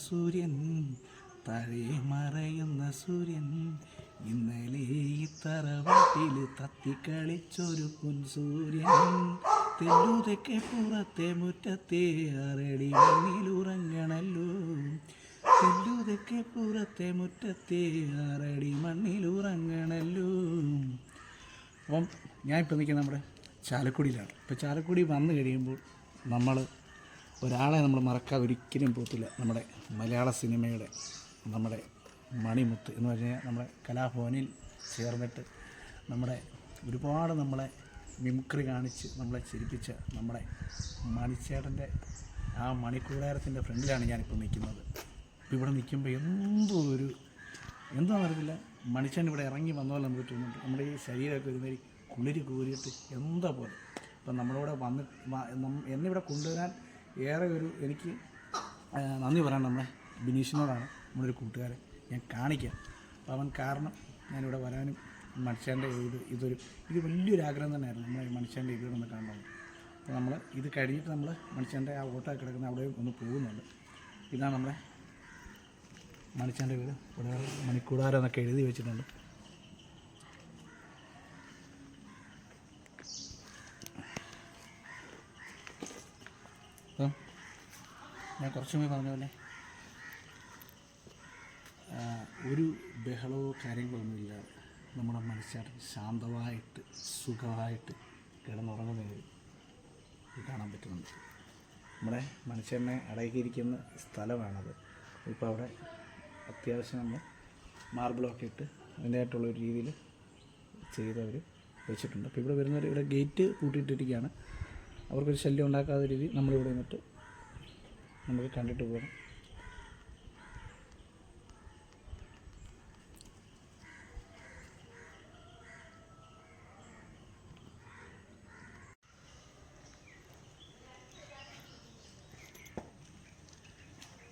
സൂര്യൻ തഴേ മറയുന്ന സൂര്യൻ ഇന്നലെ ഈ തറവാട്ടിൽ തത്തിക്കളിച്ചൊരു പൊൻസൂര്യൻ തെല്ലുതെക്കെ പുറത്തെ മുറ്റത്തെ അരടി മണ്ണിലുറങ്ങണല്ലോ തെല്ലുതെക്കെ പുറത്തെ മുറ്റത്തെ അരടി മണ്ണിലുറങ്ങണല്ലോ അപ്പം ഇപ്പം നിൽക്കുന്നത് നമ്മുടെ ചാലക്കുടിയിലാണ്. ഇപ്പോൾ ചാലക്കുടി വന്നു കഴിയുമ്പോൾ നമ്മൾ ഒരാളെ നമ്മൾ മറക്കാൻ ഒരിക്കലും പോകത്തില്ല. നമ്മുടെ മലയാള സിനിമയുടെ നമ്മുടെ മണിമുത്ത് എന്ന് പറഞ്ഞാൽ നമ്മുടെ കലാഭവനിൽ ചേർന്നിട്ട് നമ്മുടെ ഒരുപാട് നമ്മളെ മിമിക്രി കാണിച്ച് നമ്മളെ ചിരിപ്പിച്ച നമ്മുടെ മണിച്ചേട്ടന്റെ ആ മണിക്കൂടാരത്തിന്റെ ഫ്രണ്ടിലാണ് ഞാനിപ്പോൾ നിൽക്കുന്നത്. ഇപ്പോൾ ഇവിടെ നിൽക്കുമ്പോൾ എന്തോ ഒരു എന്താണെന്ന് അറിയത്തില്ല. മണിച്ചൻ ഇവിടെ ഇറങ്ങി വന്ന പോലെ നമുക്ക് തോന്നുന്നുണ്ട്. നമ്മുടെ ഈ ശരീരമൊക്കെ ഒരുമാതിരി കുളിരി കൂരിയിട്ട് എന്താ പോലെ. അപ്പം നമ്മളിവിടെ വന്ന് എന്നിവിടെ കൊണ്ടുവരാൻ ഏറെ ഒരു എനിക്ക് നന്ദി പറയാൻ നമ്മുടെ ബിനീഷിനോടാണ് നമ്മുടെ ഒരു കൂട്ടുകാരൻ. ഞാൻ കാണിക്കാം. അപ്പോൾ അവൻ കാരണം ഞാനിവിടെ വരാനും മനുഷ്യന്റെ ഇത് ഇതൊരു ഇത് വലിയൊരു ആഗ്രഹം തന്നെയായിരുന്നു. നമ്മളെ മനുഷ്യന്റെ ഇത് ഒന്ന് കാണണം. അപ്പോൾ നമ്മൾ ഇത് കഴിഞ്ഞിട്ട് നമ്മൾ മനുഷ്യന്റെ ആ ഓട്ടോ കിടക്കുന്ന അവിടെ ഒന്ന് പോകുന്നുണ്ട്. ഇതാണ് നമ്മളെ മണിച്ചാന്റെ വീട്. ഇവിടെ മണിക്കൂടാരം എന്നൊക്കെ എഴുതി വെച്ചിട്ടുണ്ട്. അപ്പം ഞാൻ കുറച്ച് മുമ്പ് പറഞ്ഞ പോലെ ഒരു ബഹളമോ കാര്യങ്ങളൊന്നുമില്ലാതെ നമ്മുടെ മനുഷ്യൻ ശാന്തമായിട്ട് സുഖമായിട്ട് കിടന്നുറങ്ങുന്നത് കാണാൻ പറ്റുന്നുണ്ട്. നമ്മുടെ മനുഷ്യനെ അടങ്ങിയിരിക്കുന്ന സ്ഥലമാണത്. ഇപ്പോൾ അവിടെ അത്യാവശ്യം നമ്മൾ മാർബിളൊക്കെ ഇട്ട് അതിന്റെതായിട്ടുള്ള ഒരു രീതിയിൽ ചെയ്തവർ വെച്ചിട്ടുണ്ട്. അപ്പോൾ ഇവിടെ വരുന്നവർ ഇവിടെ ഗേറ്റ് പൂട്ടിയിട്ടിരിക്കുകയാണ്. അവർക്കൊരു ശല്യം ഉണ്ടാക്കാത്ത രീതി നമ്മളിവിടെ നിന്നിട്ട് നമുക്ക് കണ്ടിട്ട് പോകണം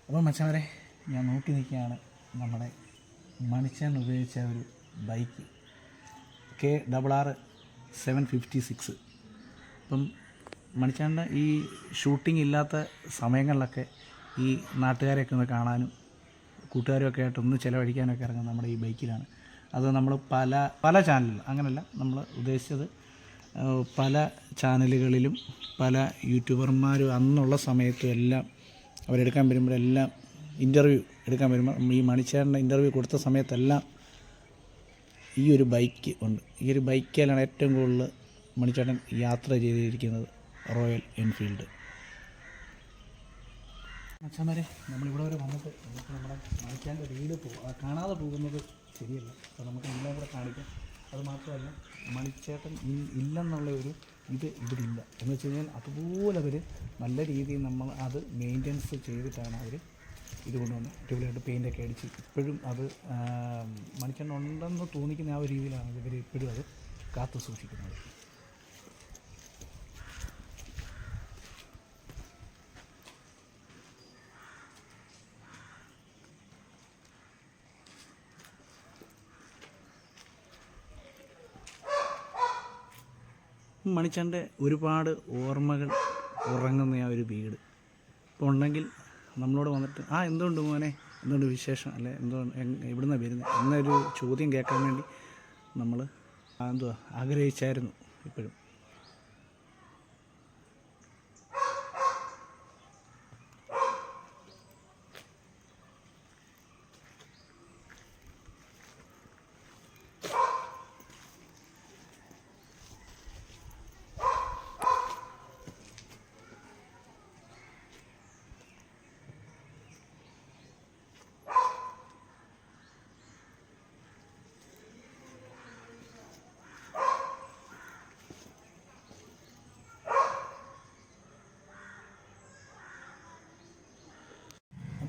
അപ്പോൾ മച്ചവരെ ഞാൻ നോക്കി നിൽക്കുകയാണ് നമ്മുടെ മണിച്ചാൻ ഉപയോഗിച്ച ഒരു bike. K double R seven fifty six. അപ്പം മണിച്ചാന്റെ ഈ ഷൂട്ടിംഗ് ഇല്ലാത്ത സമയങ്ങളിലൊക്കെ ഈ നാട്ടുകാരെയൊക്കെ ഒന്ന് കാണാനും കൂട്ടുകാരുമൊക്കെ ആയിട്ട് ഒന്ന് ചിലവഴിക്കാനൊക്കെ ഇറങ്ങുന്നത് നമ്മുടെ ഈ ബൈക്കിലാണ്. അത് നമ്മൾ പല പല ചാനലിൽ അങ്ങനെയല്ല നമ്മൾ ഉദ്ദേശിച്ചത് പല ചാനലുകളിലും പല യൂട്യൂബർമാരും അന്നുള്ള സമയത്തും എല്ലാം അവരെടുക്കാൻ വരുമ്പോഴെല്ലാം ഇന്റർവ്യൂ എടുക്കാൻ വരുമ്പോൾ ഈ മണിച്ചേട്ടന്റെ ഇന്റർവ്യൂ കൊടുത്ത സമയത്തെല്ലാം ഈ ഒരു ബൈക്ക് ഉണ്ട്. ഈ ഒരു ബൈക്കിലാണ് ഏറ്റവും കൂടുതൽ മണിച്ചേട്ടൻ യാത്ര ചെയ്തിരിക്കുന്നത്. Royal Enfield. അച്ഛന്മാരെ നമ്മളിവിടെ വരെ വന്നിട്ട് നമുക്ക് നമ്മുടെ മണിക്കാന്റെ വീട് പോകും കാണാതെ പോകുന്നത് ശരിയല്ല. അപ്പോൾ നമുക്ക് എല്ലാം കൂടെ കാണിക്കാം. അത് മാത്രമല്ല മണിച്ചേട്ടൻ ഇല്ലെന്നുള്ള ഒരു ഇത് ഇവിടെ ഇല്ല. എന്ന് വെച്ച് കഴിഞ്ഞാൽ അതുപോലെ അവർ നല്ല രീതിയിൽ നമ്മൾ അത് മെയിന്റനൻസ് ചെയ്തിട്ടാണ് അവർ ഇത് കൊണ്ടുവന്ന് അടിപൊളിയായിട്ട് പെയിന്റൊക്കെ അടിച്ച് ഇപ്പോഴും അത് മണിച്ചേട്ടൻ ഉണ്ടെന്ന് തോന്നിക്കുന്ന ആ ഒരു രീതിയിലാണ് ഇവർ ഇപ്പോഴും അത് കാത്തു സൂക്ഷിക്കുന്നത്. മണിച്ചന്റെ ഒരുപാട് ഓർമ്മകൾ ഉറങ്ങുന്ന ആ ഒരു വീട്. ഇപ്പോൾ ഉണ്ടെങ്കിൽ നമ്മളോട് വന്നിട്ട് ആ എന്തുകൊണ്ട് മോനെ? എന്തുകൊണ്ട് വിശേഷം? അല്ലെ? എന്തോ എവിടുന്ന വരുന്നത് എന്നൊരു ചോദ്യം കേൾക്കാൻ വേണ്ടി നമ്മൾ എന്തുവാ ആഗ്രഹിച്ചായിരുന്നു ഇപ്പോഴും.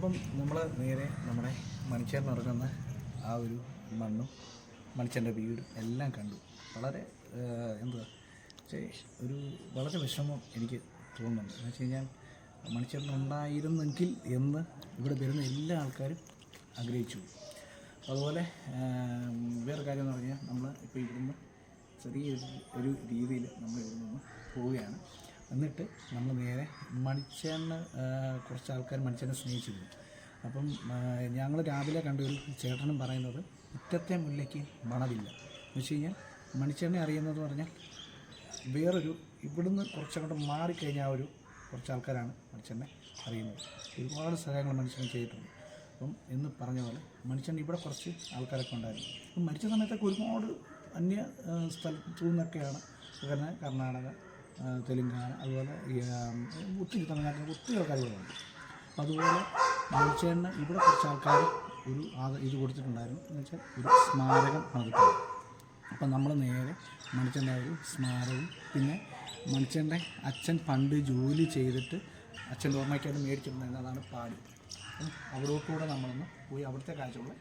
അപ്പം നമ്മൾ നേരെ നമ്മുടെ മനുഷ്യൻ ഇറങ്ങുന്ന ആ ഒരു മണ്ണും മണിച്ചന്റെ വീടും എല്ലാം കണ്ടു. വളരെ എന്താ ഒരു വളരെ വിഷമം എനിക്ക് തോന്നുന്നുണ്ട്. എന്ന് വെച്ച് കഴിഞ്ഞാൽ മണിച്ചേട്ടനുണ്ടായിരുന്നെങ്കിൽ എന്ന് ഇവിടെ വരുന്ന എല്ലാ ആൾക്കാരും ആഗ്രഹിച്ചു. അതുപോലെ വേറെ കാര്യം എന്ന് പറഞ്ഞാൽ നമ്മൾ ഇപ്പോൾ ഇവിടുന്ന് ചെറിയ ഒരു രീതിയിൽ നമ്മൾ ഇവിടെ നിന്ന് പോവുകയാണ്. എന്നിട്ട് നമ്മൾ നേരെ മണിച്ചേനെ കുറച്ച് ആൾക്കാർ മണിച്ചേനെ സ്നേഹിച്ചിരുന്നു. അപ്പം ഞങ്ങൾ രാവിലെ കണ്ട ഒരു ചേട്ടനും പറയുന്നത് മുറ്റത്തെ മുല്ലയ്ക്ക് മണവില്ല. എന്ന് വെച്ച് കഴിഞ്ഞാൽ മണിച്ചേട്ടനെ അറിയുന്നത് പറഞ്ഞാൽ വേറൊരു ഇവിടുന്ന് കുറച്ചങ്ങോട്ട് മാറിക്കഴിഞ്ഞാൽ ഒരു കുറച്ച് ആൾക്കാരാണ് മനുഷ്യനെ അറിയുന്നത്. ഒരുപാട് സഹായങ്ങൾ മനുഷ്യൻ ചെയ്തിട്ടുണ്ട്. അപ്പം എന്ന് പറഞ്ഞ പോലെ മനുഷ്യൻ ഇവിടെ കുറച്ച് ആൾക്കാരൊക്കെ ഉണ്ടായിരുന്നു. അപ്പം മരിച്ച സമയത്തൊക്കെ ഒരുപാട് അന്യ സ്ഥലത്ത് നിന്നൊക്കെയാണ് കർണാടക തെലുങ്കാന അതുപോലെ ഒത്തിരി തമിഴ്നാട്ടിൽ ഒത്തിരി ആൾക്കാർ ഉണ്ട് അതുപോലെ മനുഷ്യന് ഇവിടെ കുറച്ച് ആൾക്കാർ ഒരു ആദ ഇത് കൊടുത്തിട്ടുണ്ടായിരുന്നു. എന്ന് വെച്ചാൽ ഒരു സ്മാരകം പണിതിട്ടുണ്ട്. അപ്പം നമ്മൾ നേരെ മണിച്ചന്റെ ഒരു സ്മാരകവും പിന്നെ മണിച്ചന്റെ അച്ഛൻ പണ്ട് ജോലി ചെയ്തിട്ട് അച്ഛന്റെ ഓർമ്മയ്ക്കായിട്ട് മേടിച്ചിട്ടുണ്ടായിരുന്നു അതാണ് പാടി. അപ്പം അവിടോട്ടുകൂടെ നമ്മളൊന്ന് പോയി അവിടുത്തെ കാഴ്ചകൾ